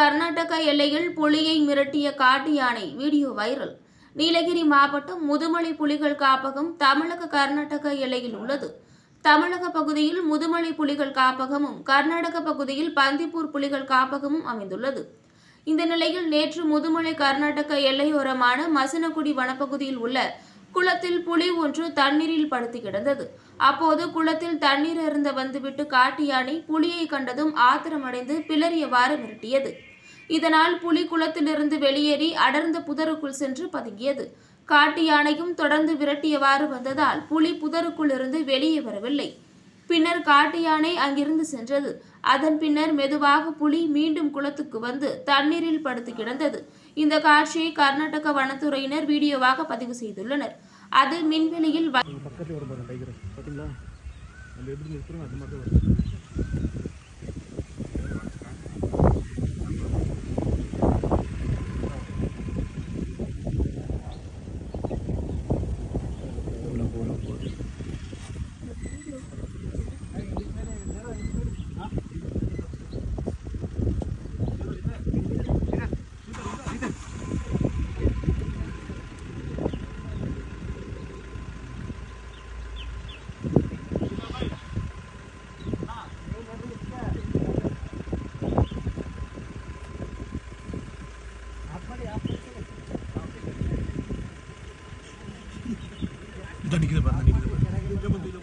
கர்நாடகா எல்லையில் புலியை மிரட்டிய காட்டு யானை வீடியோ வைரல். நீலகிரி மாவட்டம் முதுமலை புலிகள் காப்பகம் தமிழக கர்நாடக எல்லையில் உள்ளது. தமிழக பகுதியில் முதுமலை புலிகள் காப்பகமும் கர்நாடக பகுதியில் பந்திப்பூர் புலிகள் காப்பகமும் அமைந்துள்ளது. இந்த நிலையில் நேற்று முதுமலை கர்நாடக எல்லையோரமான மசனகுடி வனப்பகுதியில் உள்ள குளத்தில் புலி ஒன்று தண்ணீரில் படுத்து கிடந்தது. அப்போது குளத்தில் தண்ணீர் அருந்த வந்துவிட்டு காட்டு யானை புலியை கண்டதும் ஆத்திரமடைந்து பிளறியவாறு மிரட்டியது. இதனால் புலி குளத்திலிருந்து வெளியேறி அடர்ந்த புதருக்குள் சென்று பதுங்கியது. காட்டு யானையும் தொடர்ந்து விரட்டியவாறு வந்ததால் புலி புதருக்குள் இருந்து வெளியே வரவில்லை. பின்னர் காட்டு யானை அங்கிருந்து சென்றது. அதன் பின்னர் மெதுவாக புலி மீண்டும் குளத்துக்கு வந்து தண்ணீரில் படுத்து கிடந்தது. இந்த காட்சியை கர்நாடக வனத்துறையினர் வீடியோவாக பதிவு செய்துள்ளனர். அது மின்வெளியில் Jangan dikit pak, jangan.